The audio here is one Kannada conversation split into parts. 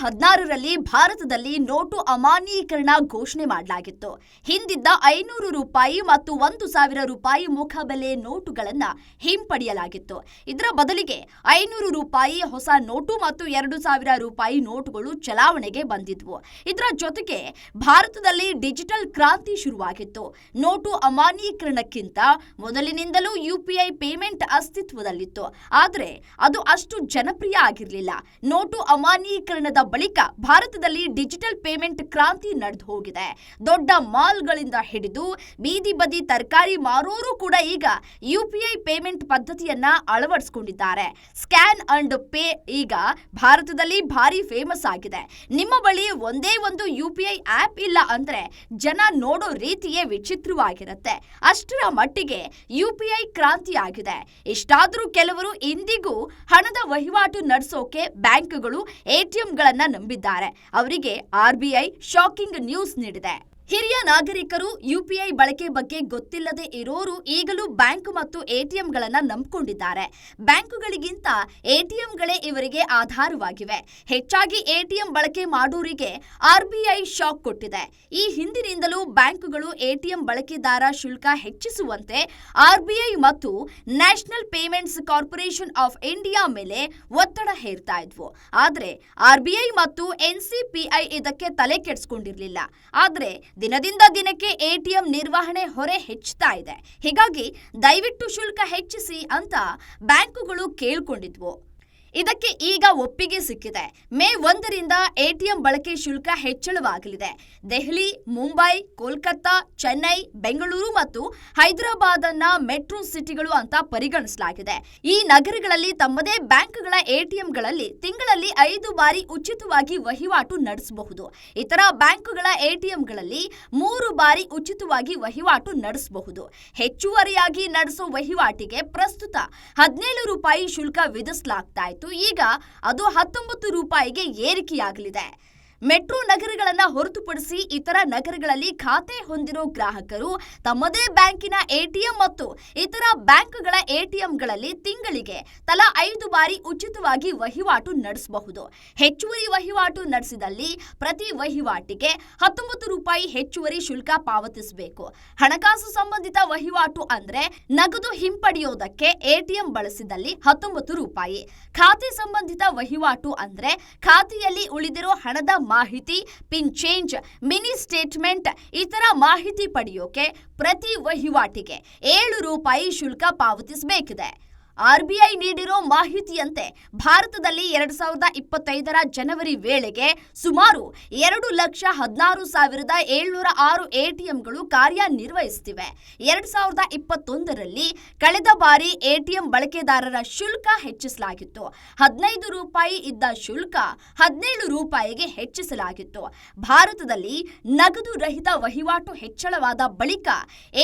ಇಪ್ಪತ್ತಾರರಲ್ಲಿ ಭಾರತದಲ್ಲಿ ನೋಟು ಅಮಾನ್ಯೀಕರಣ ಘೋಷಣೆ ಮಾಡಲಾಗಿತ್ತು. ಹಿಂದಿದ್ದ ಐನೂರು ರೂಪಾಯಿ ಮತ್ತು ಒಂದು ಸಾವಿರ ರೂಪಾಯಿ ಮುಖಬೆಲೆ ನೋಟುಗಳನ್ನ ಹಿಂಪಡೆಯಲಾಗಿತ್ತು. ಇದರ ಬದಲಿಗೆ ಐನೂರು ರೂಪಾಯಿ ಹೊಸ ನೋಟು ಮತ್ತು ಎರಡು ಸಾವಿರ ರೂಪಾಯಿ ನೋಟುಗಳು ಚಲಾವಣೆಗೆ ಬಂದಿದ್ವು. ಇದರ ಜೊತೆಗೆ ಭಾರತದಲ್ಲಿ ಡಿಜಿಟಲ್ ಕ್ರಾಂತಿ ಶುರುವಾಗಿತ್ತು. ನೋಟು ಅಮಾನ್ಯೀಕರಣಕ್ಕಿಂತ ಮೊದಲಿನಿಂದಲೂ ಯುಪಿಐ ಪೇಮೆಂಟ್ ಅಸ್ತಿತ್ವದಲ್ಲಿತ್ತು. ಆದರೆ ಅದು ಅಷ್ಟು ಜನಪ್ರಿಯ ಆಗಿರಲಿಲ್ಲ. ನೋಟು ಅಮಾನ್ಯೀಕರಣದ ಬಳಿಕ ಭಾರತದಲ್ಲಿ ಡಿಜಿಟಲ್ ಪೇಮೆಂಟ್ ಕ್ರಾಂತಿ ನಡೆದು ಹೋಗಿದೆ. ದೊಡ್ಡ ಮಾಲ್ಗಳಿಂದ ಹಿಡಿದು ಬೀದಿ ಬದಿ ತರಕಾರಿ ಮಾರೋರು ಕೂಡ ಈಗ ಯುಪಿಐ ಪೇಮೆಂಟ್ ಪದ್ಧತಿಯನ್ನ ಅಳವಡಿಸಿಕೊಂಡಿದ್ದಾರೆ. ಸ್ಕ್ಯಾನ್ ಅಂಡ್ ಪೇ ಈಗ ಭಾರತದಲ್ಲಿ ಭಾರಿ ಫೇಮಸ್ ಆಗಿದೆ. ನಿಮ್ಮ ಬಳಿ ಒಂದೇ ಒಂದು ಯುಪಿಐ ಆಪ್ ಇಲ್ಲ ಅಂದ್ರೆ ಜನ ನೋಡೋ ರೀತಿಯೇ ವಿಚಿತ್ರವಾಗಿರುತ್ತೆ. ಅಷ್ಟರ ಮಟ್ಟಿಗೆ ಯುಪಿಐ ಕ್ರಾಂತಿ ಆಗಿದೆ. ಇಷ್ಟಾದ್ರೂ ಕೆಲವರು ಇಂದಿಗೂ ಹಣದ ವಹಿವಾಟು ನಡೆಸೋಕೆ ಬ್ಯಾಂಕ್ಗಳು ಎಟಿಎಂಗಳನ್ನ ನಂಬಿದ್ದಾರೆ. ಅವರಿಗೆ ಆರ್ಬಿಐ ಶಾಕಿಂಗ್ ನ್ಯೂಸ್ ನೀಡಿದೆ. ಹಿರಿಯ ನಾಗರಿಕರು ಯುಪಿಐ ಬಳಕೆ ಬಗ್ಗೆ ಗೊತ್ತಿಲ್ಲದೆ ಇರೋರು ಈಗಲೂ ಬ್ಯಾಂಕ್ ಮತ್ತು ಎಟಿಎಂಗಳನ್ನ ನಂಬಿಕೊಂಡಿದ್ದಾರೆ. ಬ್ಯಾಂಕುಗಳಿಗಿಂತ ಎಟಿಎಂಗಳೇ ಇವರಿಗೆ ಆಧಾರವಾಗಿವೆ. ಹೆಚ್ಚಾಗಿ ಎಟಿಎಂ ಬಳಕೆ ಮಾಡೋರಿಗೆ ಆರ್ಬಿಐ ಶಾಕ್ ಕೊಟ್ಟಿದೆ. ಈ ಹಿಂದಿನಿಂದಲೂ ಬ್ಯಾಂಕುಗಳು ಎಟಿಎಂ ಬಳಕೆದಾರ ಶುಲ್ಕ ಹೆಚ್ಚಿಸುವಂತೆ ಆರ್ಬಿಐ ಮತ್ತು National Payments Corporation of India ಮೇಲೆ ಒತ್ತಡ ಹೇರ್ತಾ ಇದ್ವು. ಆದರೆ ಆರ್ಬಿಐ ಮತ್ತು ಎನ್ಸಿಪಿಐ ಇದಕ್ಕೆ ತಲೆ ಕೆಡಿಸ್ಕೊಂಡಿರಲಿಲ್ಲ. ಆದ್ರೆ ದಿನದಿಂದ ದಿನಕ್ಕೆ ಎಟಿಎಂ ನಿರ್ವಹಣೆ ಹೊರೆ ಹೆಚ್ಚುತ್ತಾ ಇದೆ. ಹೀಗಾಗಿ ದಯವಿಟ್ಟು ಶುಲ್ಕ ಹೆಚ್ಚಿಸಿ ಅಂತ ಬ್ಯಾಂಕುಗಳು ಕೇಳ್ಕೊಂಡಿದ್ವು. ಇದಕ್ಕೆ ಈಗ ಒಪ್ಪಿಗೆ ಸಿಕ್ಕಿದೆ. ಮೇ ಒಂದರಿಂದ ಎಟಿಎಂ ಬಳಕೆ ಶುಲ್ಕ ಹೆಚ್ಚಳವಾಗಲಿದೆ. ದೆಹಲಿ, ಮುಂಬೈ, ಕೋಲ್ಕತ್ತಾ, ಚೆನ್ನೈ, ಬೆಂಗಳೂರು ಮತ್ತು ಹೈದರಾಬಾದ್ ಅನ್ನ ಮೆಟ್ರೋ ಸಿಟಿಗಳು ಅಂತ ಪರಿಗಣಿಸಲಾಗಿದೆ. ಈ ನಗರಗಳಲ್ಲಿ ತಮ್ಮದೇ ಬ್ಯಾಂಕ್ಗಳ ಎಟಿಎಂಗಳಲ್ಲಿ ತಿಂಗಳಲ್ಲಿ ಐದು ಬಾರಿ ಉಚಿತವಾಗಿ ವಹಿವಾಟು ನಡೆಸಬಹುದು. ಇತರ ಬ್ಯಾಂಕುಗಳ ಎಟಿಎಂಗಳಲ್ಲಿ ಮೂರು ಬಾರಿ ಉಚಿತವಾಗಿ ವಹಿವಾಟು ನಡೆಸಬಹುದು. ಹೆಚ್ಚುವರಿಯಾಗಿ ನಡೆಸೋ ವಹಿವಾಟಿಗೆ ಪ್ರಸ್ತುತ ಹದಿನೇಳು ರೂಪಾಯಿ ಶುಲ್ಕ ವಿಧಿಸಲಾಗ್ತಾ ಇತ್ತು. ಈಗ ಅದು ಹತ್ತೊಂಬತ್ತು ರೂಪಾಯಿಗೆ ಏರಿಕೆಯಾಗಲಿದೆ. ಮೆಟ್ರೋ ನಗರಗಳನ್ನ ಹೊರತುಪಡಿಸಿ ಇತರ ನಗರಗಳಲ್ಲಿ ಖಾತೆ ಹೊಂದಿರೋ ಗ್ರಾಹಕರು ತಮ್ಮದೇ ಬ್ಯಾಂಕಿನ ಎಟಿಎಂ ಮತ್ತು ಇತರ ಬ್ಯಾಂಕ್ಗಳ ಎಟಿಎಂಗಳಲ್ಲಿ ತಿಂಗಳಿಗೆ ತಲಾ ಐದು ಬಾರಿ ಉಚಿತವಾಗಿ ವಹಿವಾಟು ನಡೆಸಬಹುದು. ಹೆಚ್ಚುವರಿ ವಹಿವಾಟು ನಡೆಸಿದಲ್ಲಿ ಪ್ರತಿ ವಹಿವಾಟಿಗೆ ಹತ್ತೊಂಬತ್ತು ರೂಪಾಯಿ ಹೆಚ್ಚುವರಿ ಶುಲ್ಕ ಪಾವತಿಸಬೇಕು. ಹಣಕಾಸು ಸಂಬಂಧಿತ ವಹಿವಾಟು ಅಂದ್ರೆ ನಗದು ಹಿಂಪಡೆಯೋದಕ್ಕೆ ಎಟಿಎಂ ಬಳಸಿದಲ್ಲಿ ಹತ್ತೊಂಬತ್ತು ರೂಪಾಯಿ. ಖಾತೆ ಸಂಬಂಧಿತ ವಹಿವಾಟು ಅಂದ್ರೆ ಖಾತೆಯಲ್ಲಿ ಉಳಿದಿರೋ ಹಣದ ಮಾಹಿತಿ ಪಿನ್ ಚೇಂಜ್ ಮಿನಿ ಸ್ಟೇಟ್ಮೆಂಟ್ ಇತರ ಮಾಹಿತಿ ಪಡೆಯೋಕೆ ಪ್ರತಿ ವಹಿವಾಟಿಗೆ ಏಳು ರೂಪಾಯಿ ಶುಲ್ಕ ಪಾವತಿಸಬೇಕಿದೆ. ಆರ್ಬಿಐ ನೀಡಿರೋ ಮಾಹಿತಿಯಂತೆ ಭಾರತದಲ್ಲಿ ಎರಡ್ ಸಾವಿರದ ಇಪ್ಪತ್ತೈದರ ಜನವರಿ ವೇಳೆಗೆ ಸುಮಾರು ಎರಡು ಲಕ್ಷ ಹದಿನಾರು ಸಾವಿರದ ಏಳ್ನೂರ ಆರು ಎಟಿಎಂಗಳು ಕಾರ್ಯನಿರ್ವಹಿಸುತ್ತಿವೆ. ಎರಡ್ ಸಾವಿರದ ಇಪ್ಪತ್ತೊಂದರಲ್ಲಿ ಕಳೆದ ಬಾರಿ ಎಟಿಎಂ ಬಳಕೆದಾರರ ಶುಲ್ಕ ಹೆಚ್ಚಿಸಲಾಗಿತ್ತು. ಹದಿನೈದು ರೂಪಾಯಿ ಇದ್ದ ಶುಲ್ಕ ಹದಿನೇಳು ರೂಪಾಯಿಗೆ ಹೆಚ್ಚಿಸಲಾಗಿತ್ತು. ಭಾರತದಲ್ಲಿ ನಗದು ರಹಿತ ವಹಿವಾಟು ಹೆಚ್ಚಳವಾದ ಬಳಿಕ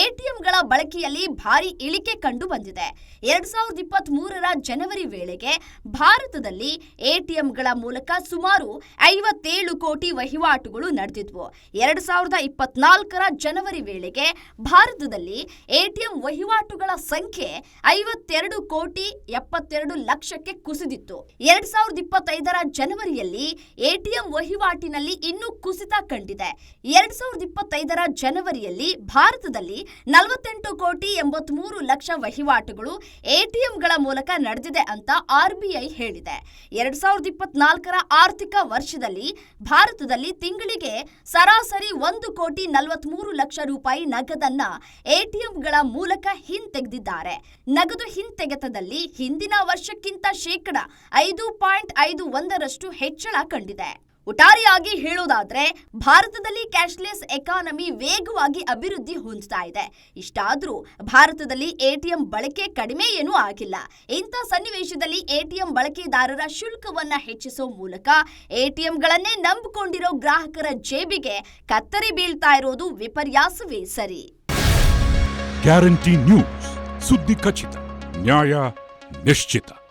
ಎಟಿಎಂಗಳ ಬಳಕೆಯಲ್ಲಿ ಭಾರಿ ಇಳಿಕೆ ಕಂಡು ಬಂದಿದೆ ಎರಡ್ ಸಾವಿರದ ಇಪ್ಪತ್ತ್ ಮೂರರ ಜನವರಿ ವೇಳೆಗೆ ಭಾರತದಲ್ಲಿ ಎಟಿಎಂಗಳ ಮೂಲಕ ಸುಮಾರು ಐವತ್ತೇಳು ಕೋಟಿ ವಹಿವಾಟುಗಳು ನಡೆದಿದ್ವು. ಎರಡು ಸಾವಿರದ ಇಪ್ಪತ್ನಾಲ್ಕರ ಜನವರಿ ವೇಳೆಗೆ ಭಾರತದಲ್ಲಿ ಎಟಿಎಂ ವಹಿವಾಟುಗಳ ಸಂಖ್ಯೆ ಐವತ್ತೆರಡು ಕೋಟಿ ಎಪ್ಪತ್ತೆರಡು ಲಕ್ಷಕ್ಕೆ ಕುಸಿದಿತ್ತು. ಎರಡ್ ಸಾವಿರದ ಇಪ್ಪತ್ತೈದರ ಜನವರಿಯಲ್ಲಿ ಎಟಿಎಂ ವಹಿವಾಟಿನಲ್ಲಿ ಇನ್ನೂ ಕುಸಿತ ಕಂಡಿದೆ. ಎರಡ್ ಸಾವಿರದ ಇಪ್ಪತ್ತೈದರ ಜನವರಿಯಲ್ಲಿ ಭಾರತದಲ್ಲಿ ನಲವತ್ತೆಂಟು ಕೋಟಿ ಎಂಬತ್ಮೂರು ಲಕ್ಷ ವಹಿವಾಟುಗಳು ಎಟಿಎಂಗಳ ಮೂಲಕ ನಡೆದಿದೆ ಅಂತ ಆರ್ಬಿಐ ಹೇಳಿದೆ. ಎರಡ್ ಸಾವಿರದ ಇಪ್ಪತ್ನಾಲ್ಕರ ಆರ್ಥಿಕ ವರ್ಷದಲ್ಲಿ ಭಾರತದಲ್ಲಿ ತಿಂಗಳಿಗೆ ಸರಾಸರಿ ಒಂದು ಕೋಟಿ ನಲವತ್ಮೂರು ಲಕ್ಷ ರೂಪಾಯಿ ನಗದನ್ನ ಎಟಿಎಂಗಳ ಮೂಲಕ ಹಿಂತೆಗೆದಿದ್ದಾರೆ. ನಗದು ಹಿಂತೆಗೆತದಲ್ಲಿ ಹಿಂದಿನ ವರ್ಷಕ್ಕಿಂತ ಶೇಕಡ ಐದು ಪಾಯಿಂಟ್ ಐದು ಒಂದರಷ್ಟು ಹೆಚ್ಚಳ ಕಂಡಿದೆ. ಒಟ್ಟಾರೆಯಾಗಿ ಹೇಳೋದಾದ್ರೆ, ಭಾರತದಲ್ಲಿ ಕ್ಯಾಶ್ಲೆಸ್ ಎಕಾನಮಿ ವೇಗವಾಗಿ ಅಭಿವೃದ್ಧಿ ಹೊಂದ್ತಾ ಇದೆ. ಇಷ್ಟಾದ್ರೂ ಭಾರತದಲ್ಲಿ ಎಟಿಎಂ ಬಳಕೆ ಕಡಿಮೆ ಏನೂ ಆಗಿಲ್ಲ. ಇಂಥ ಸನ್ನಿವೇಶದಲ್ಲಿ ಎಟಿಎಂ ಬಳಕೆದಾರರ ಶುಲ್ಕವನ್ನ ಹೆಚ್ಚಿಸೋ ಮೂಲಕ ಎಟಿಎಂಗಳನ್ನೇ ನಂಬಿಕೊಂಡಿರೋ ಗ್ರಾಹಕರ ಜೇಬಿಗೆ ಕತ್ತರಿ ಬೀಳ್ತಾ ಇರೋದು ವಿಪರ್ಯಾಸವೇ ಸರಿ. Guarantee news. ಸುದ್ದಿ ಖಚಿತ, ನ್ಯಾಯ ನಿಶ್ಚಿತ.